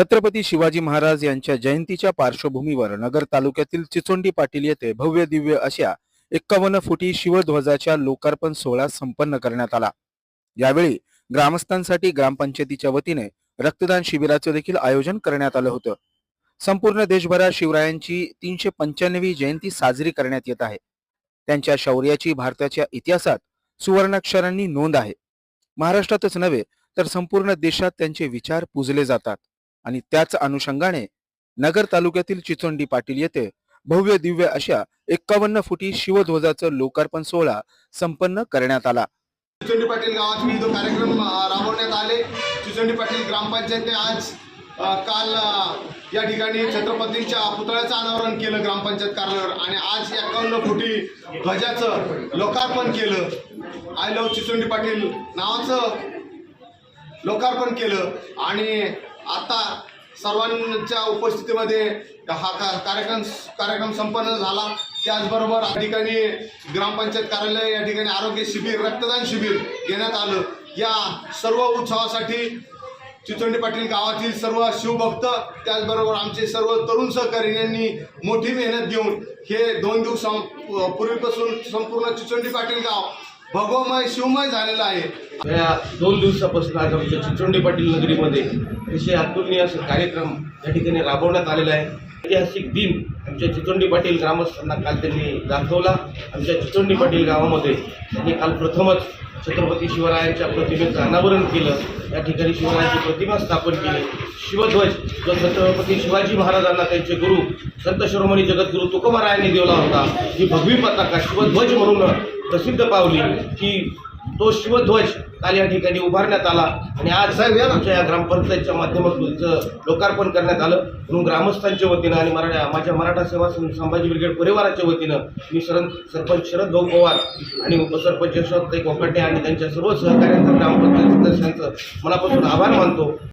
छत्रपती शिवाजी महाराज यांच्या जयंतीच्या पार्श्वभूमीवर नगर तालुक्यातील चिचोंडी पाटील येथे भव्य दिव्य अशा एक्कावन्न फुटी शिवध्वजाच्या लोकार्पण सोहळा संपन्न करण्यात आला. यावेळी ग्रामस्थांसाठी ग्रामपंचायतीच्या वतीने रक्तदान शिबिराचे देखील आयोजन करण्यात आलं होतं. संपूर्ण देशभरात शिवरायांची तीनशे पंच्याण्णवी जयंती साजरी करण्यात येत आहे. त्यांच्या शौर्याची भारताच्या इतिहासात सुवर्णाक्षरांनी नोंद आहे. महाराष्ट्रातच नव्हे तर संपूर्ण देशात त्यांचे विचार पूजले जातात. आणि त्याच अनुषंगाने नगर तालुक्यातील चिचोंडी पाटील येथे भव्य दिव्य अशा एक्कावन्न फुटी शिवध्वजाचं लोकार्पण सोहळा संपन्न करण्यात आला. चिचोंडी पाटील गावात विविध कार्यक्रम राबवण्यात आले. चिचोंडी पाटील ग्रामपंचायतने आज काल या ठिकाणी छत्रपतींच्या पुतळ्याचं अनावरण केलं ग्रामपंचायत कार्यालयावर आणि आज एकावन्न फुटी ध्वजाचं लोकार्पण केलं. आय लव चिचोंडी पाटील नावाचं लोकार्पण केलं आणि आता सर्वांच्या उपस्थितीमध्ये हा का कार्यक्रम कार्यक्रम संपन्न झाला. त्याचबरोबर या ठिकाणी ग्रामपंचायत कार्यालय या ठिकाणी आरोग्य शिबिर रक्तदान शिबिर घेण्यात आलं. या सर्व उत्सवासाठी चिचोंडी पाटील गावातील सर्व शिवभक्त त्याचबरोबर आमचे सर्व तरुण सहकारी यांनी मोठी मेहनत घेऊन हे दोन दिवस पूर्वीपासून संपूर्ण चिचोंडी पाटील गाव भगवमय शिवमय झालेलं आहे. या दोन दिवसापासून आज आमच्या चिचोंडी पाटील नगरीमध्ये अतिशय अतुलनीय असं कार्यक्रम या ठिकाणी राबवण्यात आलेला आहे. ऐतिहासिक दिन आमच्या चिचोंडी पाटील ग्रामस्थांना काल त्यांनी दाखवला. आमच्या चिचोंडी पाटील गावामध्ये त्यांनी काल प्रथमच छत्रपती शिवरायांच्या प्रतिमेचं अनावरण केलं. या ठिकाणी शिवरायांची प्रतिमा स्थापन केली. शिवध्वज जो छत्रपती शिवाजी महाराजांना त्यांचे गुरु संत शिरोमणी जगद्गुरु तुकोबारायांनी दिला होता ही भगवी पताका शिवध्वज म्हणून प्रसिद्ध पावली की तो शिवध्वज काल या ठिकाणी उभारण्यात आला आणि आज साहेब या आमच्या या ग्रामपंचायतच्या माध्यमातून लोकार्पण करण्यात आलं. म्हणून ग्रामस्थांच्या वतीनं आणि मराठा माझ्या मराठा सेवा संभाजी ब्रिगेड परिवाराच्या वतीनं मी शरण सरपंच शरद भाऊ पवार आणि उपसरपंच यशवंत कोकाटे आणि त्यांच्या सर्व सहकाऱ्यांचं ग्रामपंचायत सदस्यांचं मनापासून आभार मानतो.